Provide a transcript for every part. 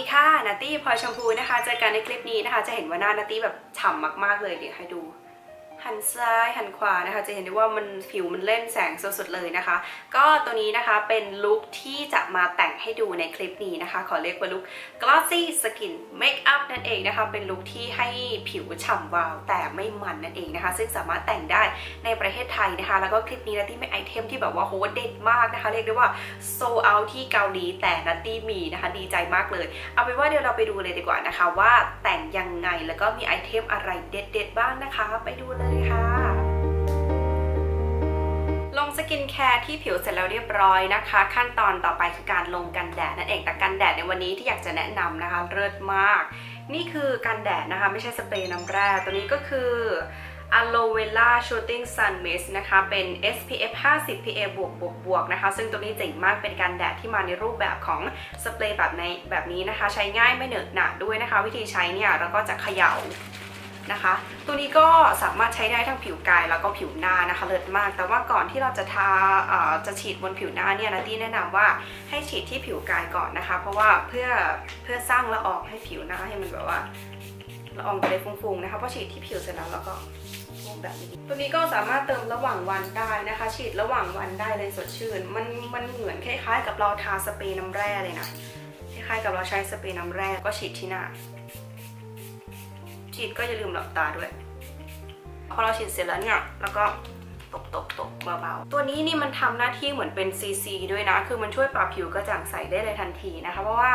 ดีค่ะนัตตี้พลอยชมพูนะคะ เจอกันในคลิปนี้นะคะ จะเห็นว่าหน้านัตตี้แบบฉ่ำมากๆเลยเดี๋ยวให้ดู หันซ้ายหันขวานะคะจะเห็นได้ว่ามันผิวมันเล่นแสงสุดๆเลยนะคะ ก็ตัวนี้นะคะเป็นลุคที่จะมาแต่งให้ดูในคลิปนี้นะคะ ขอเรียกว่าลุค glossy skin makeup นั่นเองนะคะ เป็นลุคที่ให้ผิวฉ่ำวาวแต่ไม่มันนั่นเองนะคะ ซึ่งสามารถแต่งได้ในประเทศไทยนะคะ แล้วก็คลิปนี้นัตตี้ไม่ไอเทมที่แบบว่าโหเด็ดมากนะคะ เรียกได้ว่าโซเอาที่เกาหลีแต่นัตตี้มีนะคะ ดีใจมากเลย เอาเป็นว่าเดี๋ยวเราไปดูเลยดีกว่านะคะ ว่าแต่งยังไงแล้วก็มีไอเทมอะไรเด็ดๆบ้างนะคะ ไปดูเลยค่ะ ลงสกินแคร์ที่ผิวเสร็จแล้วเรียบร้อยนะคะ ขั้นตอนต่อไปคือการลงกันแดดนั่นเองแต่กันแดดในวันนี้ที่อยากจะแนะนำนะคะเลิศมาก นี่คือกันแดดนะคะ ไม่ใช่สเปรย์น้ำแร่ตัวนี้ก็คือ Aloe Vera Shooting Sun Mist นะคะ เป็น SPF 50 PA บวกบวกบวกนะคะ ซึ่งตัวนี้เจ๋งมากเป็นการแดดที่มาในรูปแบบของสเปรย์แบบในแบบนี้นะคะ ใช้ง่ายไม่เหนอะหนะด้วยนะคะ วิธีใช้เนี่ยเราก็จะเขย่า นะคะ ตัวนี้ก็สามารถใช้ได้ทั้งผิวกายแล้วก็ผิวหน้านะคะเลิศมาก แต่ว่าก่อนที่เราจะทาจะฉีดบนผิวหน้าเนี่ยนะตี้แนะนำว่าให้ฉีดที่ผิวกายก่อนนะคะ เพราะว่าเพื่อเพื่อสร้างละอองให้ผิวหน้าให้มันแบบว่าละอองไปเลยฟุ้งๆนะคะพอฉีดที่ผิวเสร็จแล้วแล้วก็แบบนี้ตัวนี้ก็สามารถเติมระหว่างวันได้นะคะ ฉีดระหว่างวันได้เลยสดชื่น มันมันเหมือนคล้ายๆ กับเราทาสเปรย์น้ำแร่เลยนะ คล้ายๆกับเราใช้สเปรย์น้ำแร่ก็ฉีดที่หน้า ฉีดก็อย่าลืมหลับตาด้วย พอเราฉีดเสร็จแล้วเนี่ย แล้วก็ตบตบตบเบาๆ ตัวนี้นี่มันทำหน้าที่เหมือนเป็น CC ด้วยนะ คือมันช่วยปรับผิวกระจ่างใสได้เลยทันทีนะคะ เพราะว่า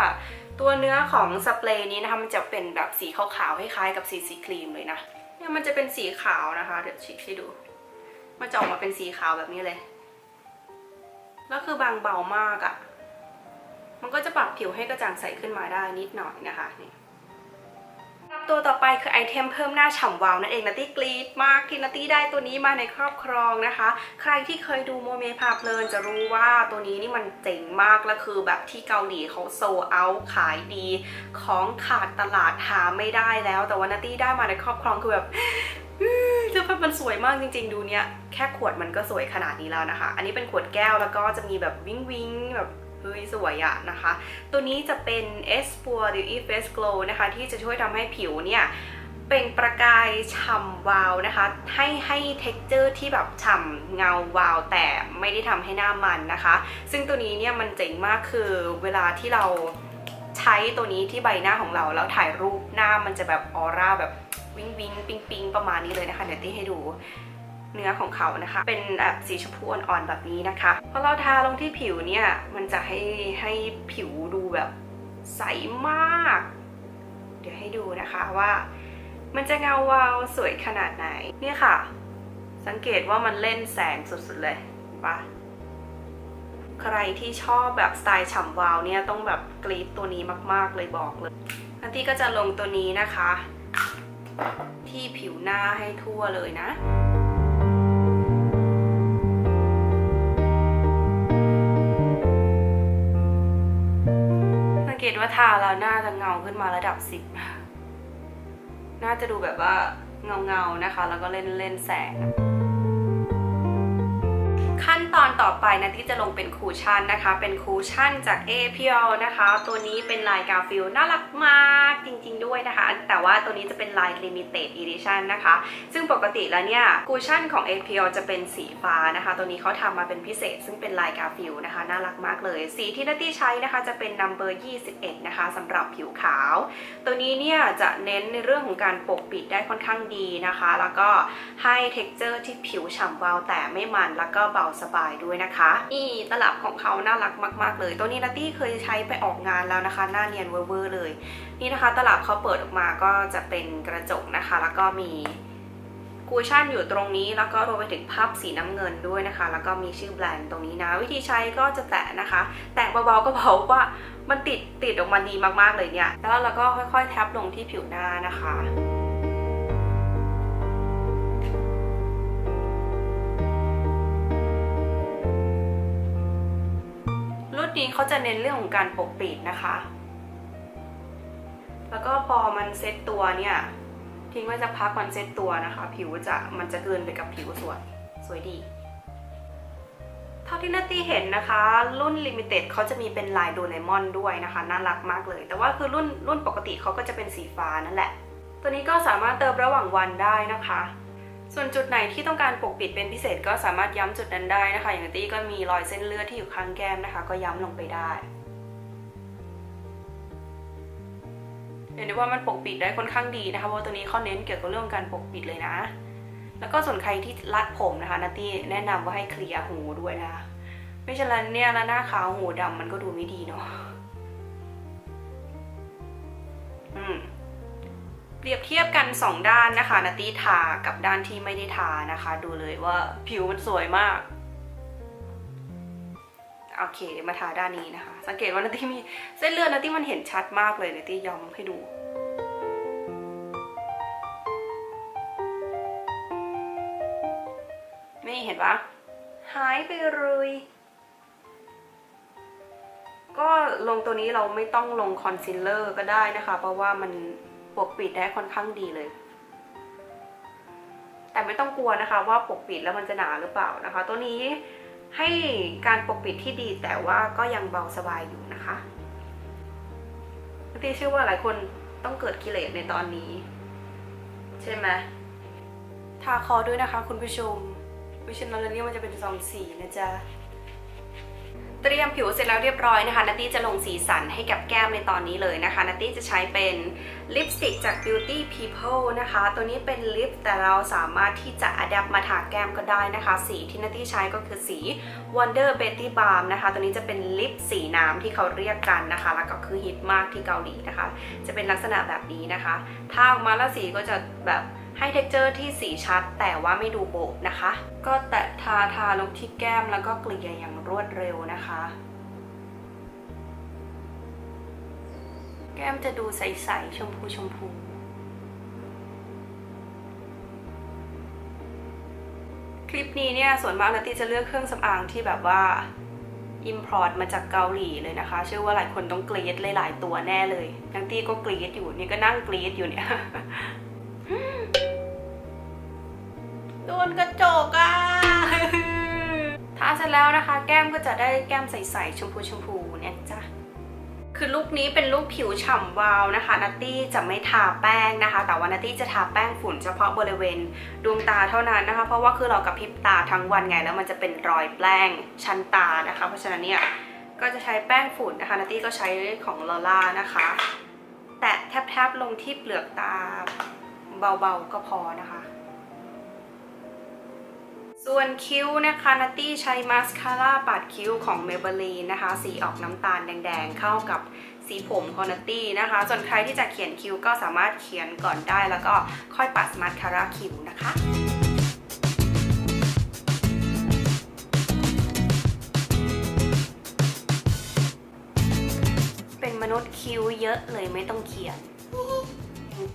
ตัวเนื้อของสเปรย์นี้นะคะมันจะเป็นแบบสีขาวๆคล้ายๆกับสีสีครีมเลยนะ เนี่ยมันจะเป็นสีขาวนะคะ เดี๋ยวฉีดให้ดู มันจะออกมาเป็นสีขาวแบบนี้เลย แล้วคือบางเบามากอะ่ะ มันก็จะปรับผิวให้กระจ่างใสขึ้นมาได้นิดหน่อยนะคะนี่ ตัวต่อไปคือไอเทมเพิ่มหน้าฉ่ำวาวนั่นเองนัตตี้กรีดมากที่นัตตี้ได้ตัวนี้มาในครอบครองนะคะ ใครที่เคยดูโมเมพาเพลินจะรู้ว่าตัวนี้นี่มันเจ๋งมากและคือแบบที่เกาหลีเขาโซเอาขายดี ของขาดตลาดหาไม่ได้แล้ว แต่ว่านัตตี้ได้มาในครอบครองคือแบบจะพัมันสวยมากจริง ๆ ดูเนี้ยแค่ขวดมันก็สวยขนาดนี้แล้วนะคะ อันนี้เป็นขวดแก้วแล้วก็จะมีแบบวิ้งวิ้งแบบ เฮ้ยสวยอะนะคะ ตัวนี้จะเป็น S p o r Dewy Face Glow นะคะ ที่จะช่วยทำให้ผิวเนี่ยเป็นประกายฉ่ำวาวนะคะ ให้ให้เท็กเจอร์ที่แบบฉ่ำเงาวาว แต่ไม่ได้ทำให้หน้ามันนะคะ ซึ่งตัวนี้เนี่ยมันเจ๋งมากคือเวลาที่เราใช้ตัวนี้ที่ใบหน้าของเราแล้วถ่ายรูปหน้ามันจะแบบออร่าแบบวิงวิงปิงปิงประมาณนี้เลยนะคะ เดี๋ยวตี้ให้ดู เนื้อของเขานะคะ เป็นแบบสีชมพูอ่อนๆแบบนี้นะคะพอเราทาลงที่ผิวเนี่ยมันจะให้ให้ผิวดูแบบใสมาก เดี๋ยวให้ดูนะคะว่า มันจะเงาวาวสวยขนาดไหนเนี่ยค่ะ สังเกตว่ามันเล่นแสงสุดๆเลยปะใครที่ชอบแบบสไตล์ฉ่ำวาวเนี่ยต้องแบบกรีดตัวนี้มากๆเลยบอกเลยอันที่ก็จะลงตัวนี้นะคะ ที่ผิวหน้าให้ทั่วเลยนะ กตว่าทาแล้วหน้าจะเงาขึ้นมาระดับสิบน่าจะดูแบบว่าเงาเงานะคะ แล้วก็เล่นเล่นแสง ขั้นตอนต่อไปนะที่จะลงเป็นคูชั่นนะคะ เป็นคูชั่นจาก a p l นะคะ ตัวนี้เป็นลายกาฟิลน่ารักมากจริง ๆ ด้วยนะคะ แต่ว่าตัวนี้จะเป็นลาย limited edition นะคะ ซึ่งปกติแล้วเนี่ยคูชั่นของ a p l จะเป็นสีฟ้านะคะ ตัวนี้เขาทำมาเป็นพิเศษ ซึ่งเป็นลายกาฟิลนะคะ น่ารักมากเลย สีที่นัตตี้ใช้นะคะจะเป็น number 21 นะคะสำหรับผิวขาว ตัวนี้เนี่ยจะเน้นในเรื่องของการปกปิดได้ค่อนข้างดีนะคะ แล้วก็ให้ texture ที่ผิวฉ่ำวาวแต่ไม่มันแล้วก็เบาสบายด้วยนะคะ นี่ตลับของเขาน่ารักมาก ๆ เลย ตัวนี้นัตตี้เคยใช้ไปออกงานแล้วนะคะ หน้าเนียนเวอร์เลย นี่นะคะ ตลับเขาเปิดออกมาก็จะเป็นกระจกนะคะ แล้วก็มีคูชั่นอยู่ตรงนี้แล้วก็รวมไปถึงพับสีน้ำเงินด้วยนะคะ แล้วก็มีชื่อแบรนด์ตรงนี้นะ วิธีใช้ก็จะแตะนะคะ แตะเบาๆก็เพราะว่ามันติดติดออกมาดีมากๆเลยเนี่ย แล้วเราก็ค่อยๆแท็บลงที่ผิวหน้านะคะ นี้เขาจะเน้นเรื่องของการปกปิดนะคะ แล้วก็พอมันเซ็ตตัวเนี่ยทิ้งไว้จะพักมันเซ็ตตัวนะคะ ผิวจะมันจะเกินไปกับผิวสวยสวยดี เท่าที่นาตี้เห็นนะคะ รุ่นลิมิเต็ดเขาจะมีเป็นลายโดเรมอนด้วยนะคะ น่ารักมากเลย แต่ว่าคือรุ่นรุ่นปกติเขาก็จะเป็นสีฟ้านั่นแหละ ตัวนี้ก็สามารถเติมระหว่างวันได้นะคะ ส่วนจุดไหนที่ต้องการปกปิดเป็นพิเศษก็สามารถย้ำจุดนั้นได้นะคะ อย่างตี้ก็มีรอยเส้นเลือดที่อยู่ข้างแก้มนะคะ ก็ย้ำลงไปได้เห็นได้ว่ามันปกปิดได้ค่อนข้างดีนะคะเพราะตัวนี้เขาเน้นเกี่ยวกับเรื่องการปกปิดเลยนะ แล้วก็ส่วนใครที่รัดผมนะคะนัตตี้แนะนำว่าให้เคลียร์หูด้วยนะคะไม่เช่นนั้นเนี่ยแล้วหน้าขาวหูดำมันก็ดูไม่ดีเนาะอืม เปรียบเทียบกันสองด้านนะคะนัตตี้ทากับด้านที่ไม่ได้ทานะคะ ดูเลยว่าผิวมันสวยมากโอเคเดี๋ยวมาทาด้านนี้นะคะ สังเกตว่านัตตี้มีเส้นเลือดนัตตี้มันเห็นชัดมากเลยนัตตี้ย้อมให้ดูนี่เห็นปะหายไปเลยก็ลงตัวนี้เราไม่ต้องลงคอนซีลเลอร์ก็ได้นะคะ เพราะว่ามัน ปกปิดได้ค่อนข้างดีเลย แต่ไม่ต้องกลัวนะคะ ว่าปกปิดแล้วมันจะหนาหรือเปล่านะคะ ตัวนี้ให้การปกปิดที่ดีแต่ว่าก็ยังเบาสบายอยู่นะคะพี่เชื่อว่าหลายคนต้องเกิดกิเลสในตอนนี้ ใช่ไหมทาคอด้วยนะคะคุณผู้ชมวิชนอลเนี่ยมันจะเป็นซองสีนะจ๊ะ เตรียมผิวเสร็จแล้วเรียบร้อยนะคะนัตตี้จะลงสีสันให้กับแก้มในตอนนี้เลยนะคะนัตตี้จะใช้เป็นลิปสติกจาก Beauty People นะคะ ตัวนี้เป็นลิปแต่เราสามารถที่จะอัดแอปมาทาแก้มก็ได้นะคะ สีที่นัตตี้ใช้ก็คือสี Wonder Betty Balm นะคะ ตัวนี้จะเป็นลิปสีน้ำที่เขาเรียกกันนะคะ แล้วก็คือฮิตมากที่เกาหลีนะคะ จะเป็นลักษณะแบบนี้นะคะทาออกมาแล้วสีก็จะแบบ ให้เท็กเจอร์ที่สีชัดแต่ว่าไม่ดูโบกนะคะ ก็แตะทาทาลงที่แก้มแล้วก็เกลี่ยอย่างรวดเร็วนะคะ แก้มจะดูใสๆชมพูชมพูคลิปนี้เนี่ยส่วนมากนัตตี้จะเลือกเครื่องสำอางที่แบบว่าอิมพอร์ตมาจากเกาหลีเลยนะคะ เชื่อว่าหลายคนต้องกรี๊ดหลายๆตัวแน่เลยนัตตี้ก็กรี๊ดอยู่นี่ก็นั่งกรี๊ดอยู่เนี่ย นกระจกอะทาเสร็จแล้วนะคะ แก้มก็จะได้แก้มใสๆชมพูชมพูเนี่ยจ้ะคือลุคนี้เป็นลุคผิวฉ่ำวาวนะคะนัตตี้จะไม่ทาแป้งนะคะ แต่ว่านัตตี้จะทาแป้งฝุ่นเฉพาะบริเวณดวงตาเท่านั้นนะคะ เพราะว่าคือเรากับพริบตาทั้งวันไง แล้วมันจะเป็นรอยแป้งชั้นตานะคะ เพราะฉะนั้นเนี่ยก็จะใช้แป้งฝุ่นนะคะนัตตี้ก็ใช้ของลอล่านะคะ แตะแทบๆลงที่เปลือกตาเบาๆก็พอนะคะ ส่วนคิ้วนะคะนัตตี้ใช้มาสคาร่าปัดคิ้วของ Maybelline นะคะ สีออกน้ำตาลแดงๆ เข้ากับสีผมของนัตตี้นะคะ ส่วนใครที่จะเขียนคิ้วก็สามารถเขียนก่อนได้ แล้วก็ค่อยปัดมาสคาร่าคิ้วนะคะเป็นมนุษย์คิ้วเยอะเลยไม่ต้องเขียน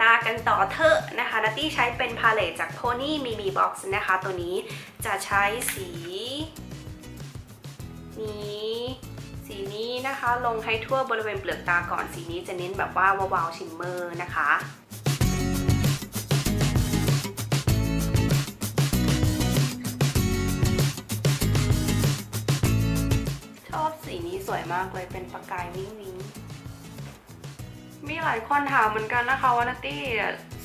ตากันต่อเถอะนะคะนัตตี้ใช้เป็นพาเลตจาก Pony Mimi Box นะคะ ตัวนี้จะใช้สีนี้สีนี้นะคะ ลงให้ทั่วบริเวณเปลือกตาก่อนสีนี้จะเน้นแบบว่าวาวๆชิมเมอร์นะคะชอบสีนี้สวยมากเลยเป็นประกายวิ้งวิ้ง มีหลายคนถามเหมือนกันนะคะว่านัตตี้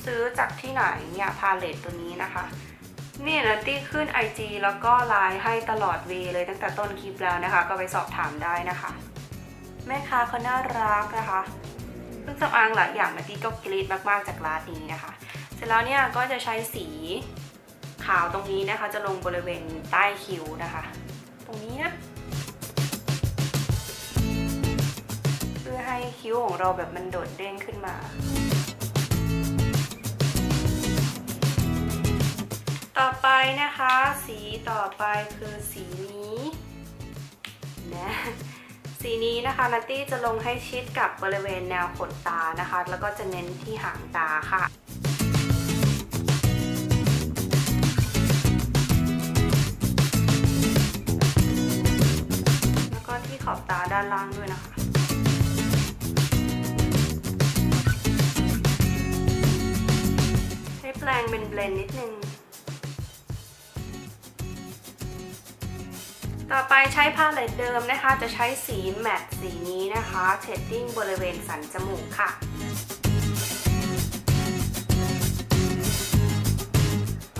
ซื้อจากที่ไหนเนี่ยพาเลตตัวนี้นะคะ นี่นัตตี้ขึ้น IG แล้วก็ไลน์ให้ตลอดเวเลยตั้งแต่ต้นคลิปแล้วนะคะ ก็ไปสอบถามได้นะคะ แม่ค้าเขาน่ารักนะคะเครื่องสำอางหลายอย่างนัตตี้ก็กรีดมากๆจากร้านนี้นะคะ เสร็จแล้วเนี่ยก็จะใช้สีขาวตรงนี้นะคะ จะลงบริเวณใต้คิ้วนะคะ ตรงนี้นะ ให้คิ้วของเราแบบมันโดดเด้งขึ้นมา ต่อไปนะคะ สีต่อไปคือสีนี้นะสีนี้นะคะนัตตี้จะลงให้ชิดกับบริเวณแนวขนตานะคะ แล้วก็จะเน้นที่หางตาค่ะแล้วก็ที่ขอบตาด้านล่างด้วยนะคะ แรงเป็นเบลนนิดนึง ต่อไปใช้ผ้าเลดเดิมนะคะ จะใช้สีแมตต์สีนี้นะคะเชดดิ้งบริเวณสันจมูกค่ะ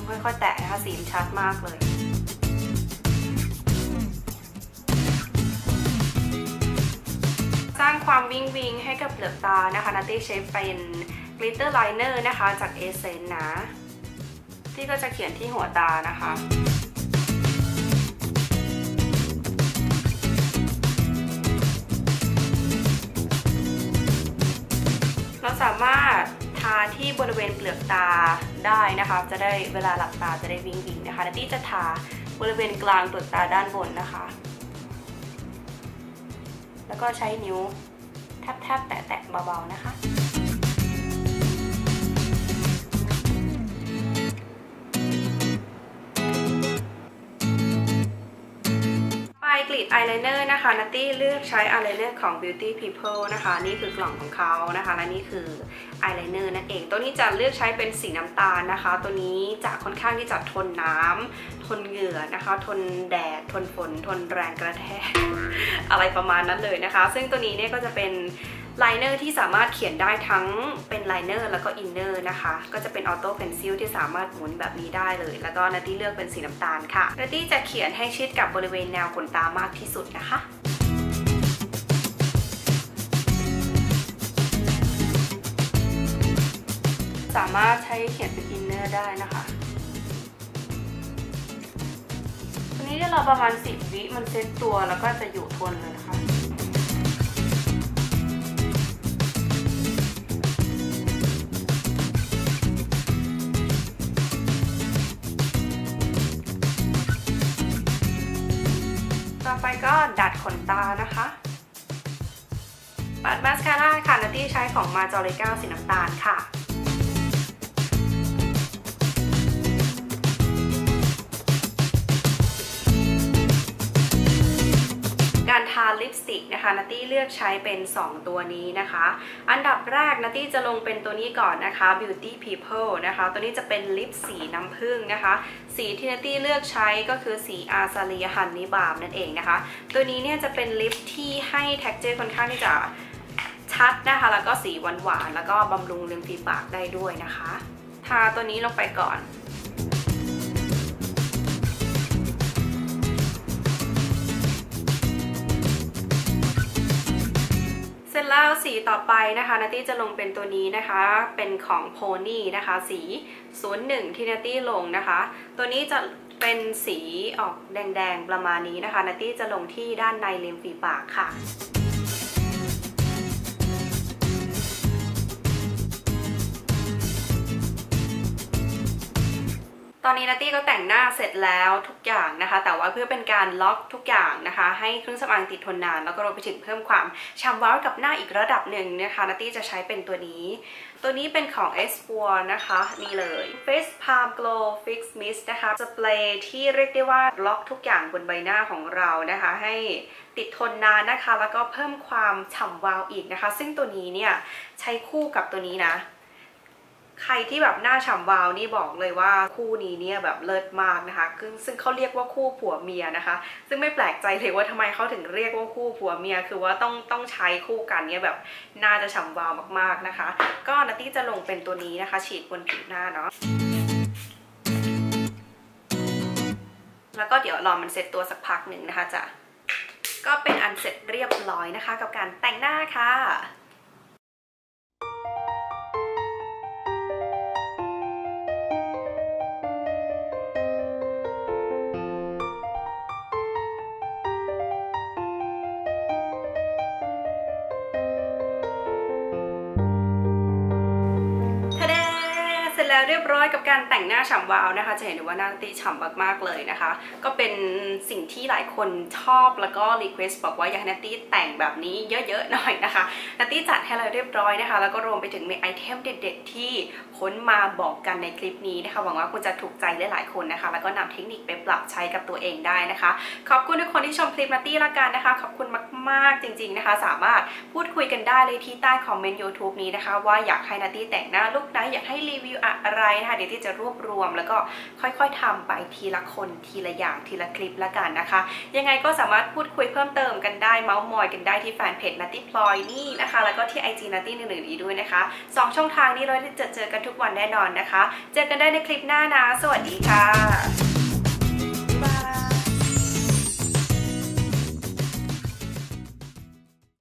ค่อยๆแตะนะคะสีชัดมากเลยสร้างความวิงวิงให้กับเปลือกตานะคะนัตตี้เชฟเป็น กลิตเตอร์ไลเนอร์นะคะจากเอเซนนะ ที่ก็จะเขียนที่หัวตานะคะเราสามารถทาที่บริเวณเปลือกตาได้นะคะ จะได้เวลาหลับตาจะได้วิงวิงนะคะนัตตี้จะทาบริเวณกลางเปลือกตาด้านบนนะคะ แล้วก็ใช้นิ้วแทบๆแตะๆเบาๆนะคะ กลีดอายไลเนอร์นะคะนัตตี้เลือกใช้อายไลเนอร์ของ Beauty People นะคะ นี่คือกล่องของเขานะคะ และนี่คืออายไลเนอร์นั่นเอง ตัวนี้จะเลือกใช้เป็นสีน้ำตาลนะคะ ตัวนี้จะค่อนข้างที่จะทนน้ำทนเหงื่อนะคะ ทนแดด ทนฝน ทนแรงกระแทก อะไรประมาณนั้นเลยนะคะ ซึ่งตัวนี้เนี่ยก็จะเป็น ไลเนอร์ที่สามารถเขียนได้ทั้งเป็นไลเนอร์แล้วก็อินเนอร์นะคะ ก็จะเป็นออโต้เพนซิลที่สามารถหมุนแบบนี้ได้เลย แล้วก็นัตตี้เลือกเป็นสีน้ำตาลค่ะนัตตี้จะเขียนให้ชิดกับบริเวณแนวขนตามากที่สุดนะคะสามารถใช้เขียนเป็นอินเนอร์ได้นะคะอันนี้จะรอประมาณ 10 วิมันเซ็ตตัวแล้วก็จะอยู่ทนเลยนะคะ ต่อไปก็ดัดขนตานะคะ ปัดมาสคาร่าค่ะนัตตี้ใช้ของมาจอริก้าสีน้ำตาลค่ะ ลิปสติกนะคะนัตตี้เลือกใช้เป็น 2 ตัวนี้นะคะ อันดับแรกนัตตี้จะลงเป็นตัวนี้ก่อนนะคะ Beauty People นะคะ ตัวนี้จะเป็นลิปสีน้ำผึ้งนะคะ สีที่นัตตี้เลือกใช้ก็คือสีอาซาเลียฮันนี่บามนั่นเองนะคะ ตัวนี้เนี่ยจะเป็นลิปที่ให้ texture ค่อนข้างที่จะชัดนะคะ แล้วก็สีหวานๆแล้วก็บำรุงริมฝีปากได้ด้วยนะคะ ทาตัวนี้ลงไปก่อน ล้วสีต่อไปนะคะนัตตี้จะลงเป็นตัวนี้นะคะ เป็นของโพนี่นะคะ สี 01 ที่นัตตี้ลงนะคะ ตัวนี้จะเป็นสีออกแดงๆประมาณนี้นะคะนัตตี้จะลงที่ด้านในริมฝีปากค่ะ ตอนนี้นัตตี้ก็แต่งหน้าเสร็จแล้วทุกอย่างนะคะ แต่ว่าเพื่อเป็นการล็อกทุกอย่างนะคะ ให้เครื่องสำอางติดทนนาน แล้วก็รวมไปถึงเพิ่มความฉ่ำว้าวกับหน้าอีกระดับหนึ่งนะคะนัตตี้จะใช้เป็นตัวนี้ ตัวนี้เป็นของ s p o นะคะ นี่เลย Face Palm Glow Fix Mist นะคะสเปรย์ที่เรียกได้ว่าล็อกทุกอย่างบนใบหน้าของเรานะคะ ให้ติดทนนานนะคะ แล้วก็เพิ่มความฉ่ำวาวอีกนะคะ ซึ่งตัวนี้เนี่ยใช้คู่กับตัวนี้นะ ใครที่แบบหน้าฉ่ำวาวนี่บอกเลยว่าคู่นี้เนี่ยแบบเลิศมากนะคะซึ่งเขาเรียกว่าคู่ผัวเมียนะคะ ซึ่งไม่แปลกใจเลยว่าทำไมเขาถึงเรียกว่าคู่ผัวเมีย คือว่าต้องต้องใช้คู่กันเนี่ยแบบน่าจะฉ่ำวาวมากๆนะคะ ก็นัตตี้จะลงเป็นตัวนี้นะคะ ฉีดบนผิวหน้าเนาะแล้วก็เดี๋ยวรอมันเสร็จตัวสักพักหนึ่งนะคะจะก็เป็นอันเสร็จเรียบร้อยนะคะ กับการแต่งหน้าค่ะ แล้วเรียบร้อยกับการแต่งหน้าฉ่ำวาวนะคะ จะเห็นได้ว่าหน้าตีฉ่ำมากๆเลยนะคะ ก็เป็นสิ่งที่หลายคนชอบแล้วก็รีเควสต์บอกว่าอยากให้นัตตี้แต่งแบบนี้เยอะๆหน่อยนะคะนัตตี้จัดให้เราเรียบร้อยนะคะ แล้วก็รวมไปถึงมีไอเทมเด็ด ๆ ที่ค้นมาบอกกันในคลิปนี้นะคะหวังว่าคุณจะถูกใจหลายๆคนนะคะ แล้วก็นำเทคนิคไปปรับใช้กับตัวเองได้นะคะ ขอบคุณทุกคนที่ชมคลิปนัตตี้ละกันนะคะ ขอบคุณมากๆจริง ๆนะคะ สามารถพูดคุยกันได้เลยที่ใต้คอมเมนต์ YouTube นี้นะคะ ว่าอยากให้นัตตี้แต่งหน้าลุคไหนอยากให้รีวิวอะอะไรนะคะเดี๋ยวที่จะรวบรวม แล้วก็ค่อยๆทำไปทีละคนทีละอย่างทีละคลิปละกันนะคะ ยังไงก็สามารถพูดคุยเพิ่มเติมกันได้เมาส์มอยกันได้ที่แฟนเพจนัตตี้พลอยนี่นะคะ แล้วก็ที่ไอจีนัตตี้อื่นๆอีกด้วยนะคะสองช่องทางนี้เราจะเจอกันทุกวันแน่นอนนะคะ เจอกันได้ในคลิปหน้านะ สวัสดีค่ะ